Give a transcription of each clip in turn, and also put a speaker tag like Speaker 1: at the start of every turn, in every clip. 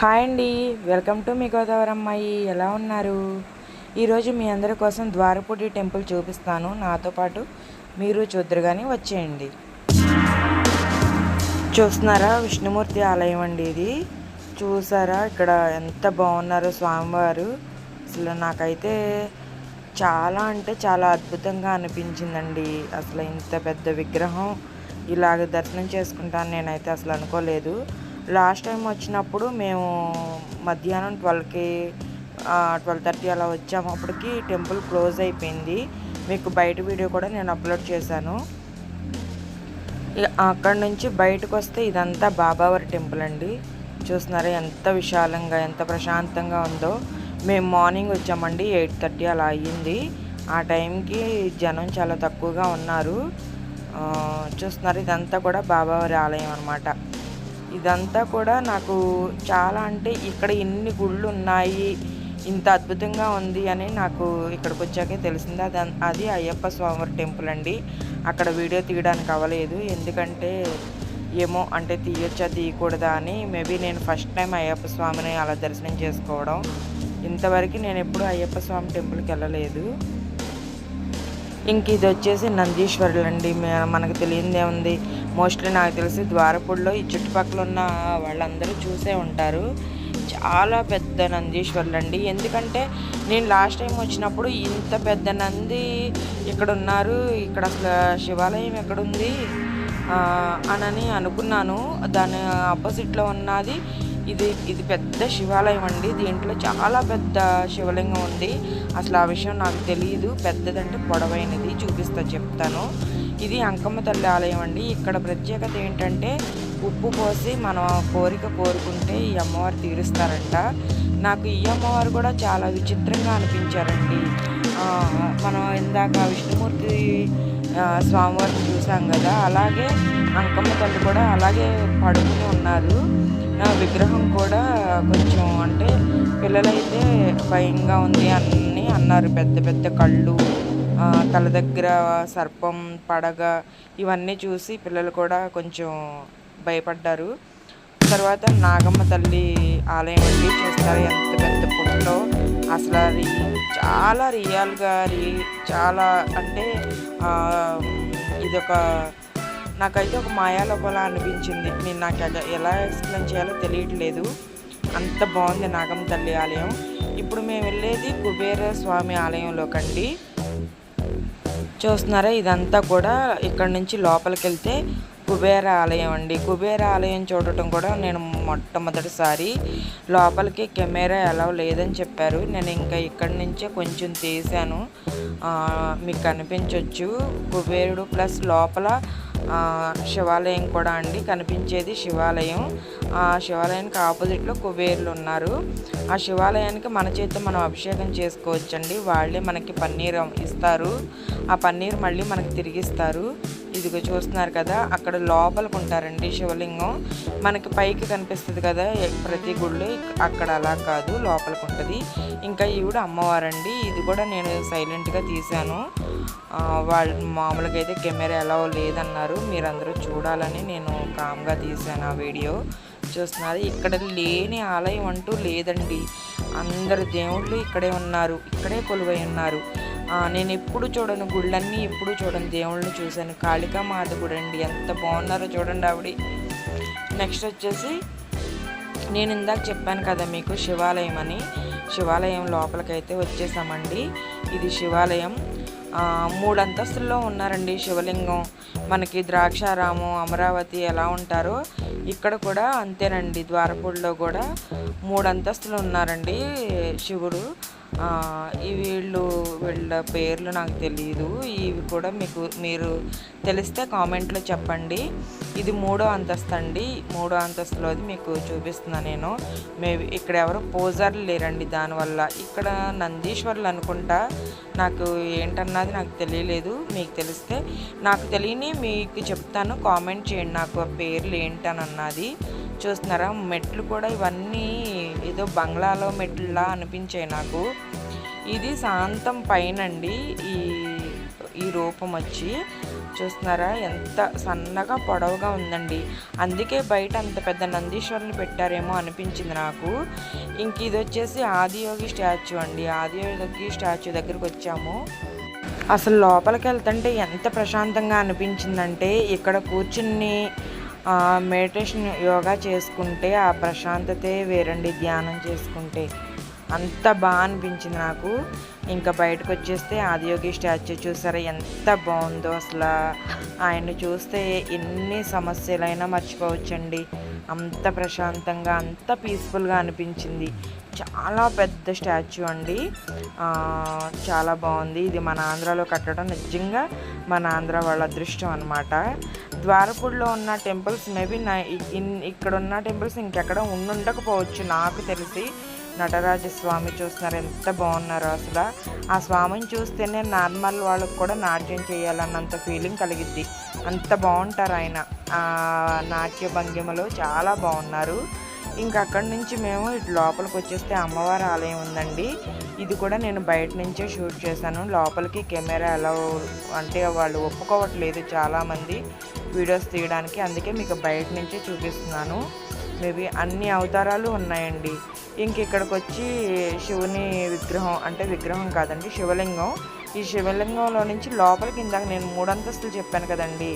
Speaker 1: Hi అండి. Welcome to me Godavari అమ్మాయి ఎలా ఉన్నారు? ఈరోజు మీ అందరి కోసం ద్వారపూడి టెంపుల్ చూపిస్తాను. నాతో పాటు మీరు చూద్దరు కానీ వచ్చేయండి. చూస్తున్నారా? విష్ణుమూర్తి ఆలయం అండి ఇది. చూసారా? ఇక్కడ ఎంత బాగున్నారో స్వామివారు. అసలు నాకైతే చాలా అంటే చాలా అద్భుతంగా అనిపించిందండి. అసలు ఇంత పెద్ద విగ్రహం ఇలాగ దర్శనం చేసుకుంటాను నేనైతే అసలు అనుకోలేదు. లాస్ట్ టైం వచ్చినప్పుడు మేము మధ్యాహ్నం ట్వెల్వ్కి ట్వెల్వ్ థర్టీ అలా వచ్చాము. అప్పటికి టెంపుల్ క్లోజ్ అయిపోయింది. మీకు బయట వీడియో కూడా నేను అప్లోడ్ చేశాను. అక్కడ నుంచి బయటకు వస్తే ఇదంతా బాబావారి టెంపుల్ అండి. చూస్తున్నారా ఎంత విశాలంగా ఎంత ప్రశాంతంగా ఉందో. మేము మార్నింగ్ వచ్చామండి ఎయిట్ థర్టీ అలా అయ్యింది. ఆ టైంకి జనం చాలా తక్కువగా ఉన్నారు. చూస్తున్నారు ఇదంతా కూడా బాబావారి ఆలయం అనమాట ఇదంతా కూడా నాకు చాలా అంటే ఇక్కడ ఎన్ని గుళ్ళు ఉన్నాయి ఇంత అద్భుతంగా ఉంది అని నాకు ఇక్కడికి వచ్చాకే తెలిసింది. అది అది అయ్యప్ప స్వామివారి టెంపుల్ అండి. అక్కడ వీడియో తీయడానికి అవ్వలేదు. ఎందుకంటే ఏమో అంటే తీయొచ్చా తీయకూడదా అని మేబీ నేను ఫస్ట్ టైం అయ్యప్ప స్వామిని అలా దర్శనం చేసుకోవడం. ఇంతవరకు నేను ఎప్పుడు అయ్యప్ప స్వామి టెంపుల్కి వెళ్ళలేదు. ఇంక ఇది వచ్చేసి నందీశ్వరులు అండి మనకు తెలియదే ఉంది. మోస్ట్లీ నాకు తెలిసి ద్వారపూడిలో ఈ చుట్టుపక్కల ఉన్న వాళ్ళందరూ చూసే ఉంటారు. చాలా పెద్ద నందీశ్వరులు అండి ఎందుకంటే నేను లాస్ట్ టైం వచ్చినప్పుడు ఇంత పెద్ద నంది ఇక్కడ ఉన్నారు ఇక్కడ అసలు శివాలయం ఎక్కడుంది? అనని అనుకున్నాను. దాని ఆపోజిట్లో ఉన్నది ఇది ఇది పెద్ద శివాలయం అండి. దీంట్లో చాలా పెద్ద శివలింగం ఉంది. అసలు ఆ విషయం నాకు తెలియదు పెద్దదంటే పొడవైనది. చూపిస్తా చెప్తాను. ఇది అంకమ్మ తల్లి ఆలయం అండి. ఇక్కడ ప్రత్యేకత ఏంటంటే ఉప్పు పోసి మనం కోరిక కోరుకుంటే ఈ అమ్మవారు తీరుస్తారంట. నాకు ఈ అమ్మవారు కూడా చాలా విచిత్రంగా అనిపించారండి. మనం ఇందాక విష్ణుమూర్తి స్వామివారిని చూసాం కదా. అలాగే అంకమ్మ తల్లి కూడా అలాగే పడుకుని ఉన్నారు. విగ్రహం కూడా కొంచెం అంటే పిల్లలైతే భయంగా ఉంది అని అన్నారు. పెద్ద పెద్ద కళ్ళు తల దగ్గర సర్పం పడగ ఇవన్నీ చూసి పిల్లలు కూడా కొంచెం భయపడ్డారు. తర్వాత నాగమ్మ తల్లి ఆలయం వెళ్ళి చూస్తారు ఎంత పెద్ద పుట్టో. అసలు అది చాలా రియల్గా రీ చాలా అంటే ఆ, ఇదొక నాకైతే ఒక మాయాలోపల అనిపించింది. నేను నాకు ఎలా ఎక్స్ప్లెయిన్ చేయాలో తెలియట్లేదు. అంత బాగుంది నాగమ్మ తల్లి ఆలయం. ఇప్పుడు మేము వెళ్ళేది కుబేర స్వామి ఆలయంలోకండి. చూస్తున్నారా? ఇదంతా కూడా ఇక్కడ నుంచి లోపలికి వెళ్తే కుబేర ఆలయం అండి. కుబేర ఆలయం చూడటం కూడా నేను మొట్టమొదటిసారి. లోపలికి కెమెరా ఎలా లేదని చెప్పారు. నేను ఇంకా ఇక్కడి నుంచే కొంచెం తీసాను మీకు కనిపించవచ్చు కుబేరుడు ప్లస్ లోపల శివాలయం కూడా అండి. కనిపించేది శివాలయం. ఆ శివాలయానికి ఆపోజిట్లో కుబేరులు ఉన్నారు. ఆ శివాలయానికి మన చేతితో మనం అభిషేకం చేసుకోవచ్చండి. వాళ్ళే మనకి పన్నీర్ ఇస్తారు. ఆ పన్నీర్ మళ్ళీ మనకి తిరిగిస్తారు. ఇదిగో చూస్తున్నారు కదా అక్కడ లోపలికి ఉంటారండి శివలింగం. మనకి పైకి కనిపిస్తుంది కదా ప్రతి గుళ్ళు అక్కడ అలా కాదు లోపలికి ఉంటుంది. ఇంకా ఈవిడ అమ్మవారండి. ఇది కూడా నేను సైలెంట్గా తీశాను. ఆ, వాళ్ళు మామూలుగా అయితే కెమెరా ఎలా లేదన్నారు. మీరందరూ చూడాలని నేను కామ్గా తీశాను ఆ వీడియో. చూస్తున్నారు ఇక్కడ లేని ఆలయం అంటూ లేదండి. అందరు దేవుళ్ళు ఇక్కడే ఉన్నారు ఇక్కడే కొలువై ఉన్నారు. నేను ఎప్పుడు చూడను గుళ్ళన్నీ ఎప్పుడు చూడను. దేవుళ్ళని చూశాను. కాళికా మాత గుడి అండి. ఎంత బాగున్నారో చూడండి ఆవిడ. నెక్స్ట్ వచ్చేసి నేను ఇందాక చెప్పాను కదా మీకు శివాలయం అని. శివాలయం లోపలికైతే వచ్చేసామండి. ఇది శివాలయం. మూడు అంతస్తుల్లో ఉన్నారండి శివలింగం. మనకి ద్రాక్షారామం అమరావతి ఎలా ఉంటారో ఇక్కడ కూడా అంతేనండి. ద్వారపూడిలో కూడా మూడు అంతస్తులు ఉన్నారండి శివుడు. ఈ వీళ్ళు వీళ్ళ పేర్లు నాకు తెలియదు ఇవి కూడా మీకు మీరు తెలిస్తే కామెంట్లో చెప్పండి. ఇది మూడో అంతస్తు అండి. మూడో అంతస్తులోది మీకు చూపిస్తున్నా నేను. మేబీ ఇక్కడ ఎవరు పోజర్లు లేరండి దానివల్ల. ఇక్కడ నందీశ్వర్లు అనుకుంటా నాకు ఏంటన్నది నాకు తెలియలేదు. మీకు తెలిస్తే నాకు తెలియని మీకు చెప్తాను. కామెంట్ చేయండి నాకు ఆ పేర్లు ఏంటని అన్నది చూస్తున్నారా? మెట్లు కూడా ఇవన్నీ ఏదో బంగ్లాలో మెట్లులా అనిపించాయి నాకు. ఇది శాంతం పైన అండి ఈ ఈ రూపం వచ్చి చూస్తున్నారా? ఎంత సన్నగా పొడవుగా ఉందండి. అందుకే బయట అంత పెద్ద నందీశ్వరుని పెట్టారేమో అనిపించింది నాకు. ఇంక ఇది వచ్చేసి ఆదియోగి స్టాచ్యూ అండి. ఆదియోగి స్టాచ్యూ దగ్గరికి వచ్చాము. అసలు లోపలికి వెళ్తుంటే ఎంత ప్రశాంతంగా అనిపించిందంటే ఇక్కడ కూర్చుని మెడిటేషన్ యోగా చేసుకుంటే ఆ ప్రశాంతతే వేరండి ధ్యానం చేసుకుంటే. అంత బాగా అనిపించింది నాకు. ఇంకా బయటకు వచ్చేస్తే ఆదియోగి స్టాచ్యూ చూసారా ఎంత బాగుందో అసలు. ఆయన్ని చూస్తే ఎన్ని సమస్యలైనా మర్చిపోవచ్చండి. అంత ప్రశాంతంగా అంత పీస్ఫుల్గా అనిపించింది. చాలా పెద్ద స్టాచ్యూ అండి. చాలా బాగుంది. ఇది మన ఆంధ్రాలో కట్టడం నిజంగా మన ఆంధ్ర వాళ్ళ అదృష్టం అనమాట ద్వారపూడిలో ఉన్న టెంపుల్స్ మేబీ నా ఇన్- ఇక్కడ ఉన్న టెంపుల్స్ ఇంకెక్కడ ఉండుండకపోవచ్చు. నాకు తెలిసి నటరాజ స్వామి చూస్తున్నారు ఎంత బాగున్నారు అసలు. ఆ స్వామిని చూస్తేనే నార్మల్ వాళ్ళకి కూడా నాట్యం చేయాలన్నంత ఫీలింగ్ కలిగిద్ది. అంత బాగుంటారు ఆయన. ఆ నాట్య భంగిమలో చాలా బాగున్నారు. ఇంకా అక్కడి నుంచి మేము ఇటు లోపలికి వచ్చేస్తే అమ్మవారి ఆలయం ఉందండి. ఇది కూడా నేను బయట నుంచే షూట్ చేశాను. లోపలికి కెమెరా ఎలా అంటే వాళ్ళు ఒప్పుకోవట్లేదు చాలామంది. వీడియోస్ తీయడానికి అందుకే మీకు బయట నుంచే చూపిస్తున్నాను. మేబీ అన్ని అవతారాలు ఉన్నాయండి. ఇంక ఇక్కడికి వచ్చి శివుని విగ్రహం అంటే విగ్రహం కాదండి శివలింగం. ఈ శివలింగంలో నుంచి లోపలికి ఇందాక నేను మూడంతస్తులు చెప్పాను కదండి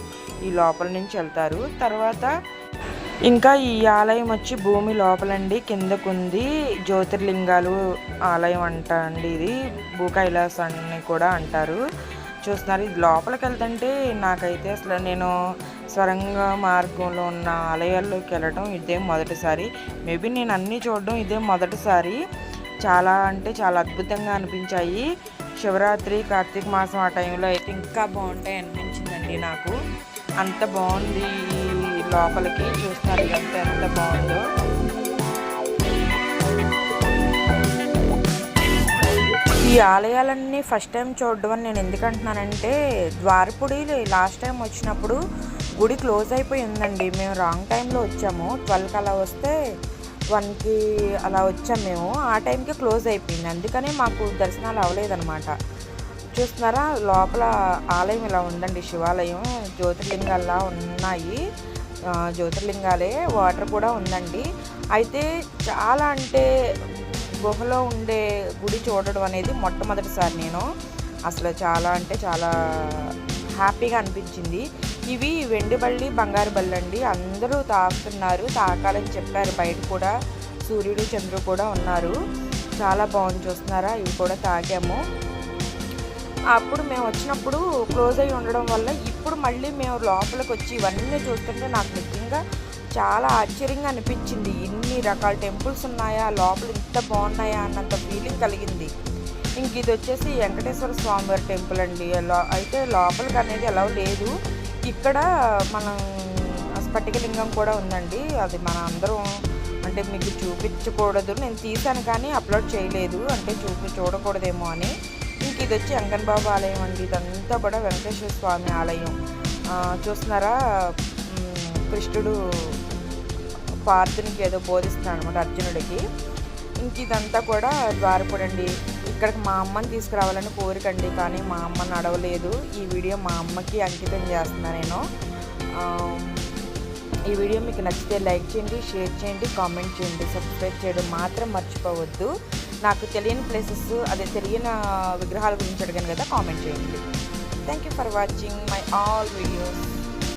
Speaker 1: ఈ లోపల నుంచి వెళ్తారు. తర్వాత ఇంకా ఈ ఆలయం వచ్చి భూమి లోపలండి కిందకుంది జ్యోతిర్లింగాలు ఆలయం అంట అండి ఇది. భూ కైలాసాన్ని కూడా అంటారు. చూస్తున్నారు. ఇది లోపలికి వెళ్తుంటే నాకైతే అసలు నేను స్వరంగ మార్గంలో ఉన్న ఆలయాల్లోకి వెళ్ళడం ఇదే మొదటిసారి. మేబీ నేను అన్నీ చూడడం ఇదే మొదటిసారి. చాలా అంటే చాలా అద్భుతంగా అనిపించాయి. శివరాత్రి కార్తీక మాసం ఆ టైంలో అయితే ఇంకా బాగుంటాయి అనిపించిందండి నాకు. అంత బాగుంది లోపలికి. చూస్తున్నారు ఎంత ఎంత బాగుందో. ఈ ఆలయాలన్నీ ఫస్ట్ టైం చూడడం అని నేను ఎందుకంటున్నానంటే ద్వారపుడి లాస్ట్ టైం వచ్చినప్పుడు గుడి క్లోజ్ అయిపోయి ఉందండి మేము రాంగ్ టైంలో వచ్చాము. ట్వెల్వ్కి అలా వస్తే వన్కి అలా వచ్చాం మేము. ఆ టైంకి క్లోజ్ అయిపోయింది. అందుకనే మాకు దర్శనాలు అవ్వలేదన్నమాట. చూస్తున్నారా? లోపల ఆలయం ఇలా ఉందండి. శివాలయం జ్యోతిర్లింగాల్లా ఉన్నాయి. జ్యోతిర్లింగాలే వాటర్ కూడా ఉందండి. అయితే చాలా అంటే గుహలో ఉండే గుడి చూడడం అనేది మొట్టమొదటిసారి నేను. అసలు చాలా అంటే చాలా హ్యాపీగా అనిపించింది. ఇవి వెండి బళ్ళి బంగారు బళ్ళు అండి. అందరూ తాకుతున్నారు తాకాలని చెప్పారు. బయట కూడా సూర్యుడు చంద్రుడు కూడా ఉన్నారు. చాలా బాగుంది చూస్తున్నారా? ఇవి కూడా తాగాము. అప్పుడు మేము వచ్చినప్పుడు క్లోజ్ అయి ఉండడం వల్ల ఇప్పుడు మళ్ళీ మేము లోపలికి వచ్చి ఇవన్నీ చూస్తుంటే నాకు నిజంగా చాలా ఆశ్చర్యంగా అనిపించింది. ఇన్ని రకాల టెంపుల్స్ ఉన్నాయా? లోపల ఇంత బాగున్నాయా? అన్నంత ఫీలింగ్ కలిగింది. ఇంక ఇది వచ్చేసి వెంకటేశ్వర స్వామివారి టెంపుల్ అండి. లో- అయితే లోపలికి అనేది ఎలా లేదు. ఇక్కడ మనం స్ఫటికలింగం కూడా ఉందండి. అది మన అందరం అంటే మీకు చూపించకూడదు. నేను తీసాను కానీ అప్లోడ్ చేయలేదు. అంటే చూపి చూడకూడదేమో అని. ఇంక ఇది వచ్చి వెంకన్ బాబు ఆలయం అండి. ఇదంతా కూడా వెంకటేశ్వర స్వామి ఆలయం. చూస్తున్నారా? కృష్ణుడు పార్థునికి ఏదో బోధిస్తున్నాడు అనమాట అర్జునుడికి. ఇంక ఇదంతా కూడా ద్వారపడండి. ఇక్కడికి మా అమ్మని తీసుకురావాలని కోరికండి కానీ మా అమ్మ నడవలేదు. ఈ వీడియో మా అమ్మకి అంకితం చేస్తున్నా నేను. ఈ వీడియో మీకు నచ్చితే లైక్ చేయండి షేర్ చేయండి కామెంట్ చేయండి. సబ్స్క్రైబ్ చేయడం మాత్రం మర్చిపోవద్దు. నాకు తెలియని ప్లేసెస్ అదే తెలియని విగ్రహాల గురించి అడిగాను కదా కామెంట్ చేయండి. Thank you for watching my all videos